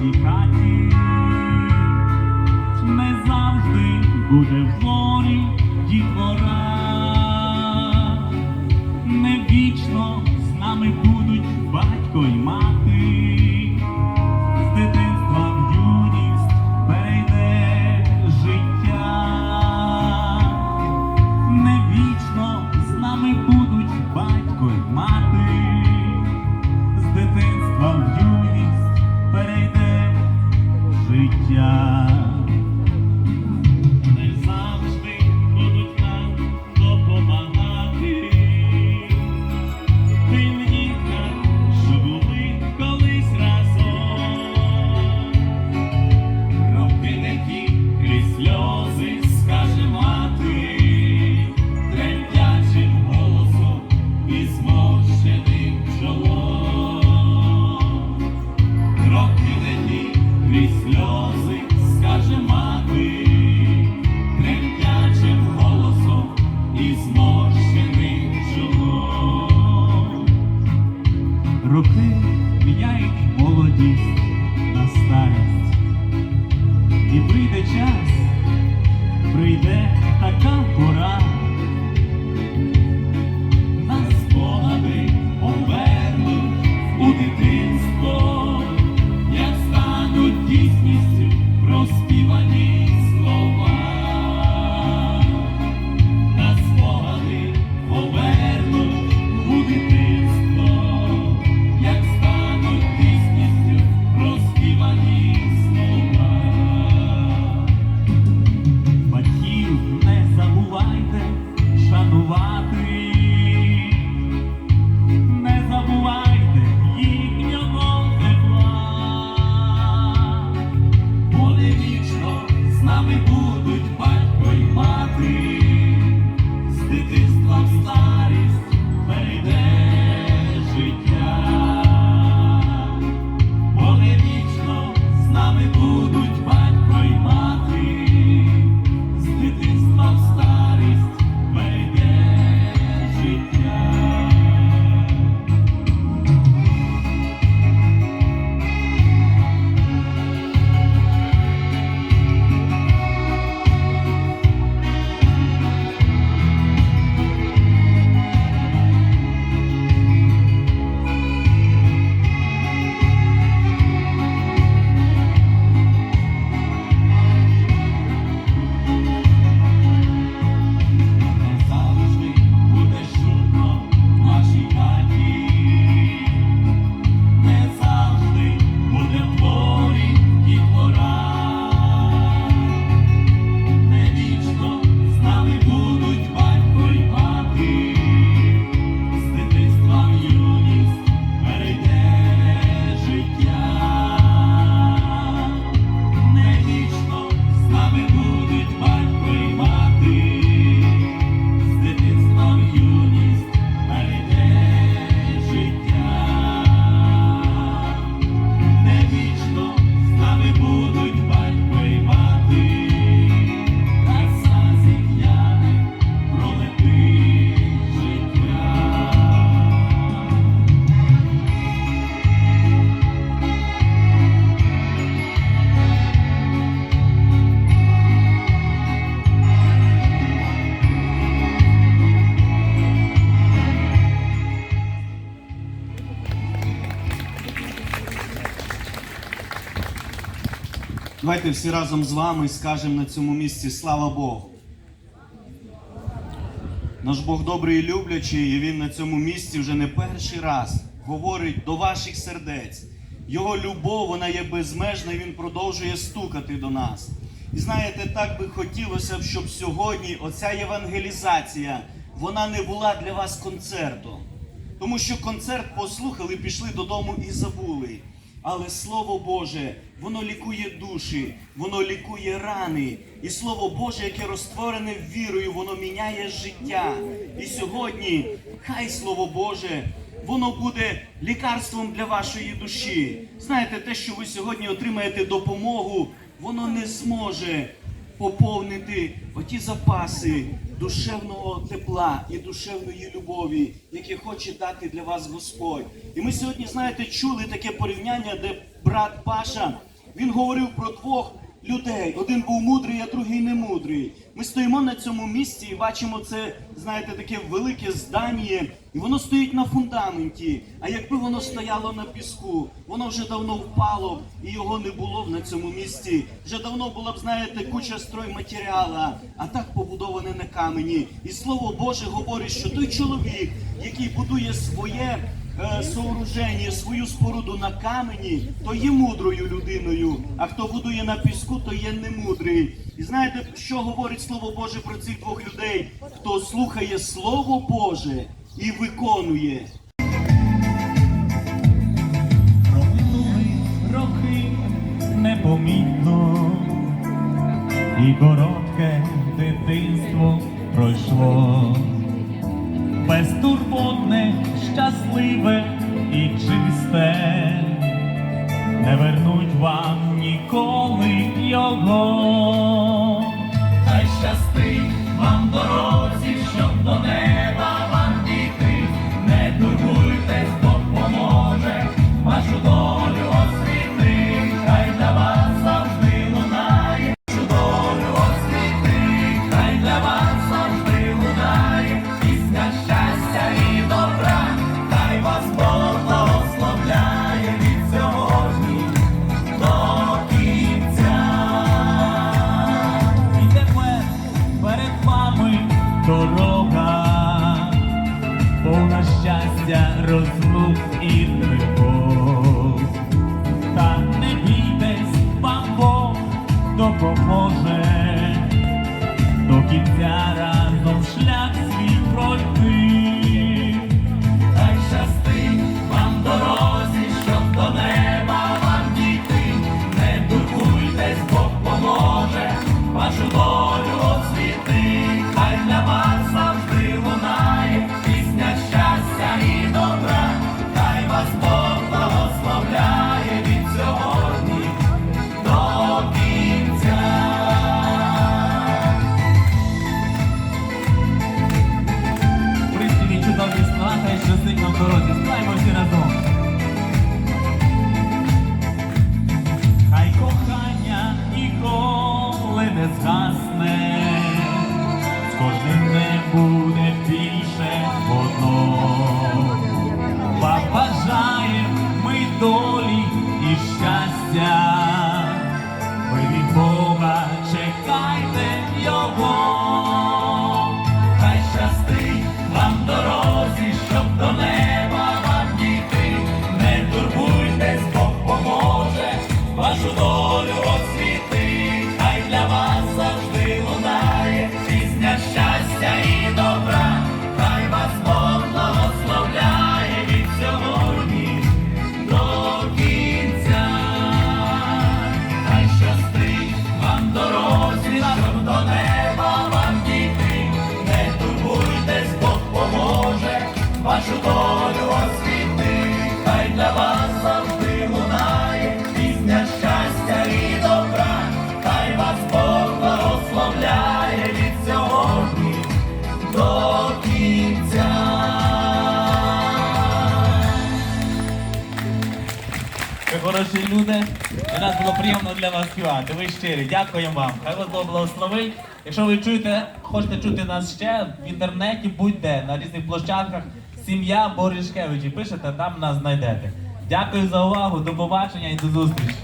нашій хаті ми завжди буде в морі дітвора. Життя. Давайте всі разом з вами скажемо на цьому місці слава Богу. Наш Бог добрий і люблячий, і Він на цьому місці вже не перший раз говорить до ваших сердець. Його любов, вона є безмежна, і Він продовжує стукати до нас. І знаєте, так би хотілося б, щоб сьогодні оця євангелізація, вона не була для вас концертом. Тому що концерт послухали, пішли додому і забули. Але Слово Боже, воно лікує душі, воно лікує рани. І Слово Боже, яке розтворене вірою, воно міняє життя. І сьогодні, хай Слово Боже, воно буде лікарством для вашої душі. Знаєте, те, що ви сьогодні отримаєте допомогу, воно не зможе поповнити оті запаси душевного тепла і душевної любові, які хоче дати для вас Господь. І ми сьогодні, знаєте, чули таке порівняння, де брат Паша Він говорив про двох людей. Один був мудрий, а другий не мудрий. Ми стоїмо на цьому місці і бачимо це, знаєте, таке велике здання, і воно стоїть на фундаменті. А якби воно стояло на піску, воно вже давно впало і його не було б на цьому місці. Вже давно була б, знаєте, куча стройматеріала, а так побудоване на камені. І слово Боже говорить, що той чоловік, який будує своє сооруження, свою споруду на камені, то є мудрою людиною. А хто будує на піску, то є немудрий. І знаєте, що говорить Слово Боже про цих двох людей? Хто слухає Слово Боже і виконує. Проминули роки непомітно, і коротке дитинство пройшло. Безтурботне, щасливе і чисте, не вернуть вам ніколи його. Хай щастить вам дорозі, щоб до неба хороші люди. у нас було приємно для вас співати. Ви щирі. Дякуємо вам. Хай вас Бог благословить. Якщо ви чуєте, хочете чути нас ще в інтернеті, будь-де на різних площадках. Сім'я Борішкевичі Пишете, там нас знайдете. Дякую за увагу. До побачення і до зустрічі.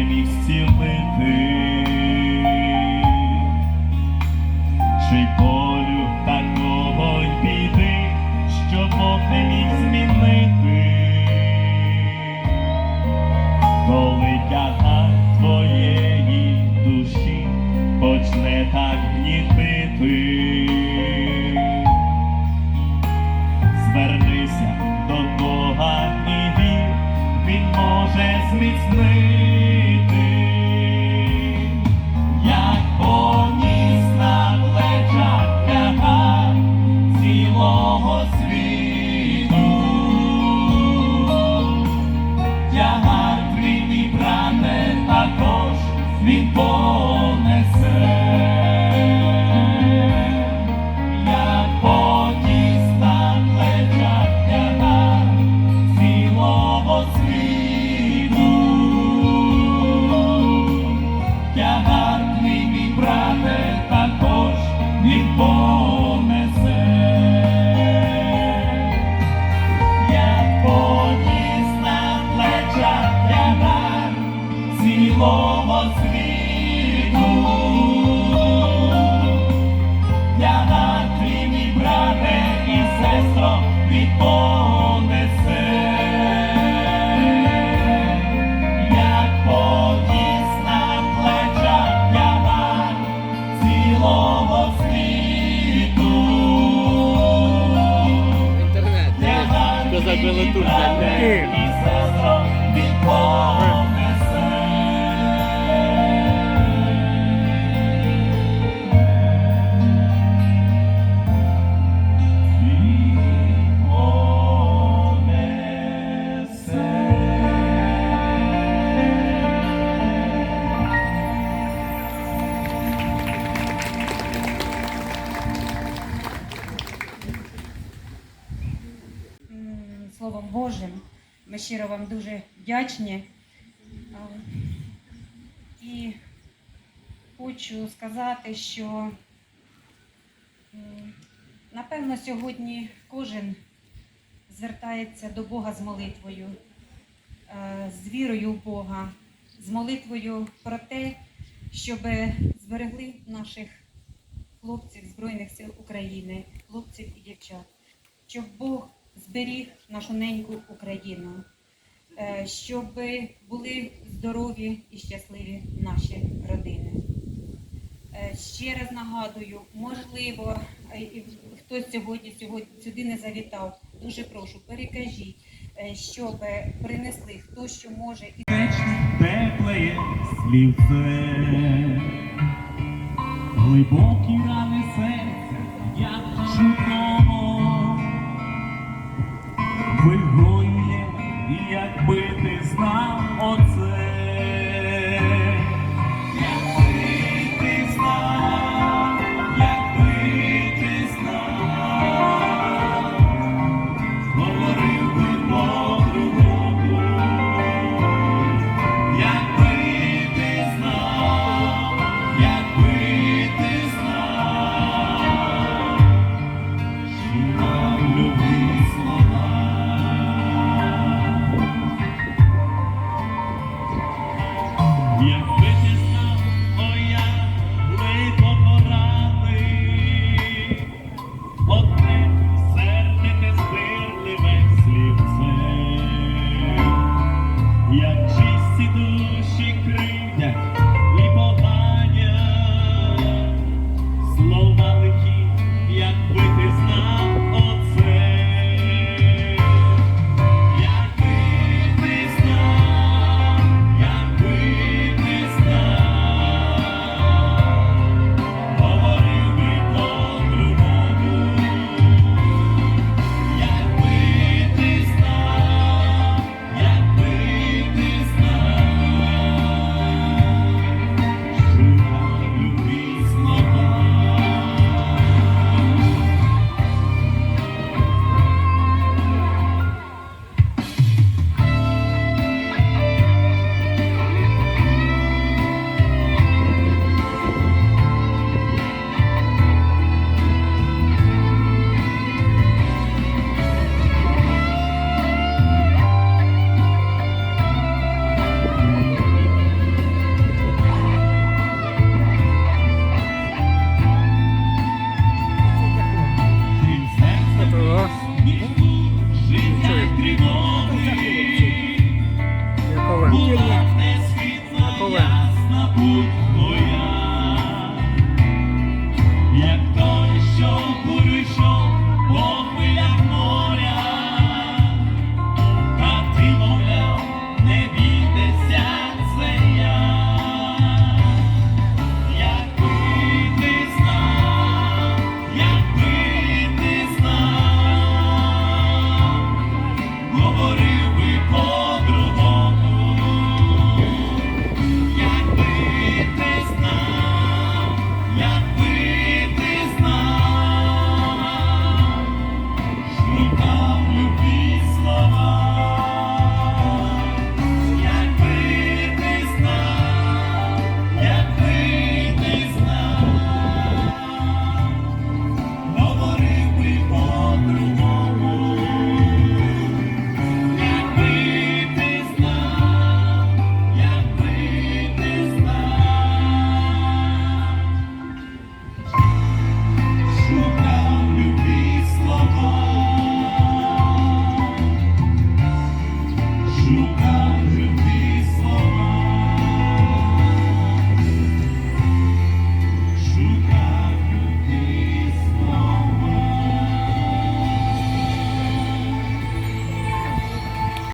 Міг зцілити. Тягар Що за твій, вам дуже вдячні. І хочу сказати, що напевно сьогодні кожен звертається до Бога з молитвою, е, з вірою в Бога, з молитвою про те, щоб зберегли наших хлопців Збройних сил України, хлопців і дівчат щоб Бог зберіг нашу неньку Україну, щоб були здорові і щасливі наші родини. Е, Ще раз нагадую, можливо, е, хтось сьогодні, сьогодні сюди не завітав. Дуже прошу, перекажіть, е, щоб принесли хто що може і тепле слівце, глибокі рани серця, як чудово, ground.